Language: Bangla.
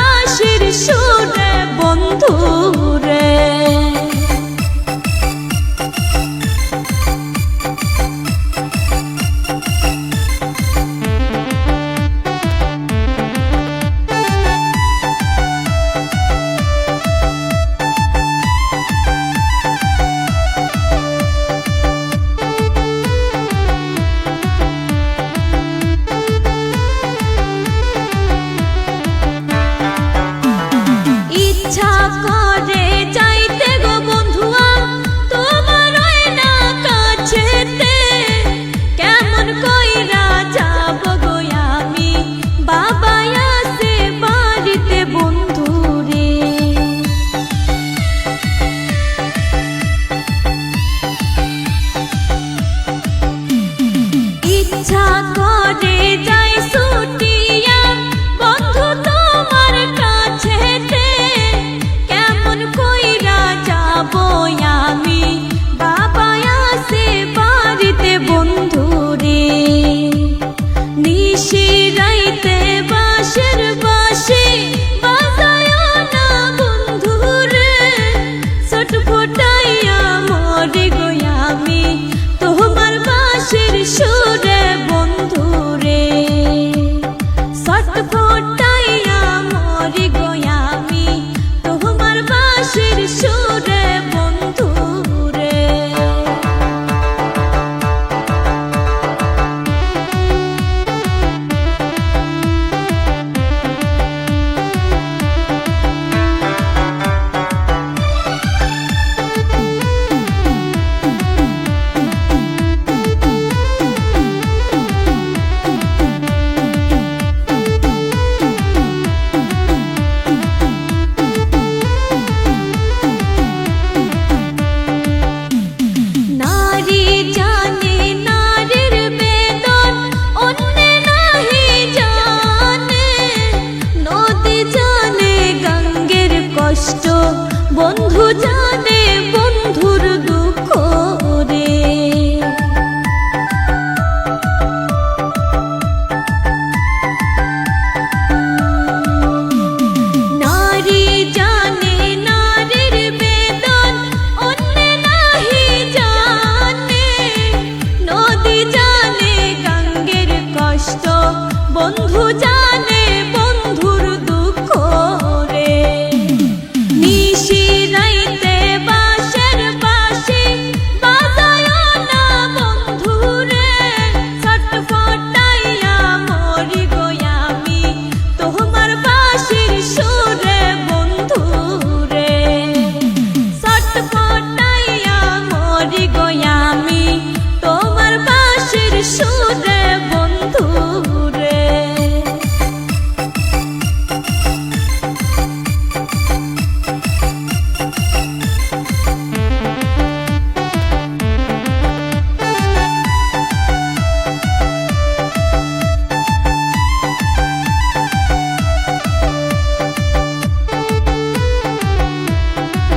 বাঁশির সুরে বন্ধু করে বন্ধু জানে বন্ধুর দুঃখ রে। নারী জানে নারীর বেদন, অন্য নাহি জানে। নদী জানে গঙ্গের কষ্ট, বন্ধু জানে